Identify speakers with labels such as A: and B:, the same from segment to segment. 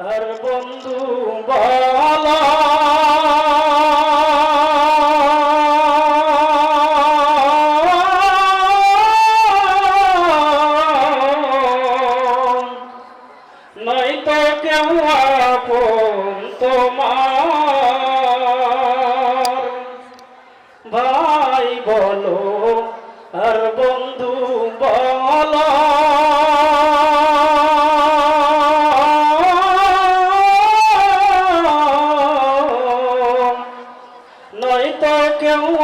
A: আর বন্ধু বল। ভাই বলো আর বন্ধু বলো।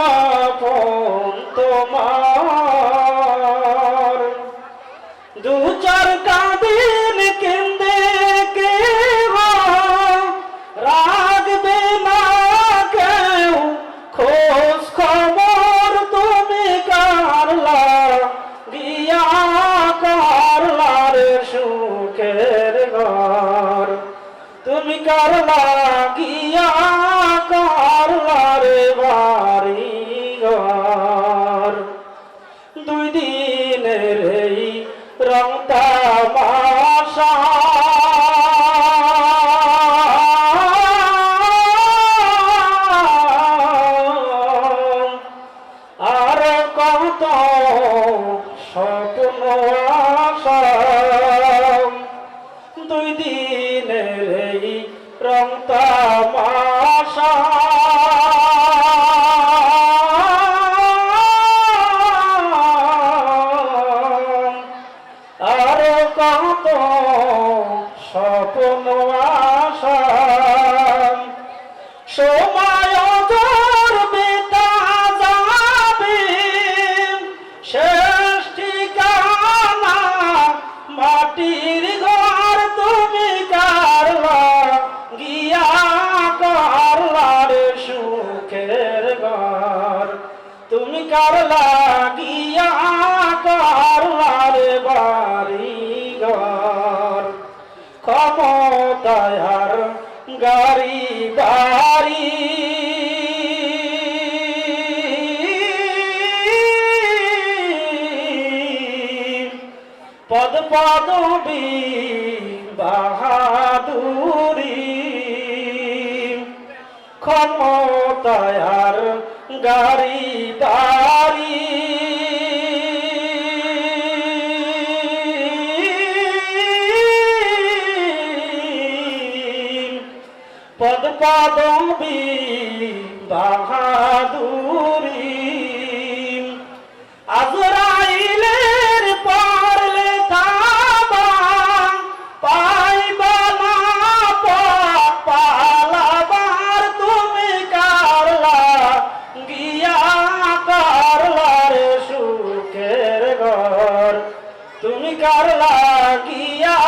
A: আপন তোমার। দু চার কাদিন কেন্দে কেহ রাখবে না কেউ। খোঁজ খবর তুমি কারলা গিয়া করলা রে সুখের ঘর। তুমি কারলা গিয়া করলা রে কত স্বপ্ন আশা দুই দিনের এই রং তামাশা। আর কত সুখের ঘর। তুমি কারলা গিয়া করলা রে বাড়ি ঘর? ক্ষমতায়ার গাড়ি বাড়ি। পদ পদবী বাহাদুরি ক্ষমতায়ার গাড়ি বাড়ি পদ পদবী বাহাদুরি তুমি কারলা লাগিয়া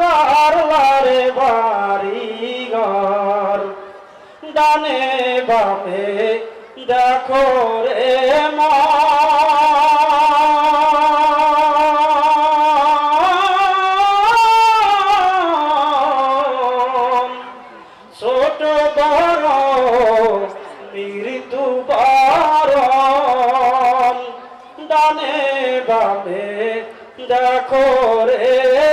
A: করলার বাড়ি ঘর। ডানে বামে দেখো রে মন। দেখো রে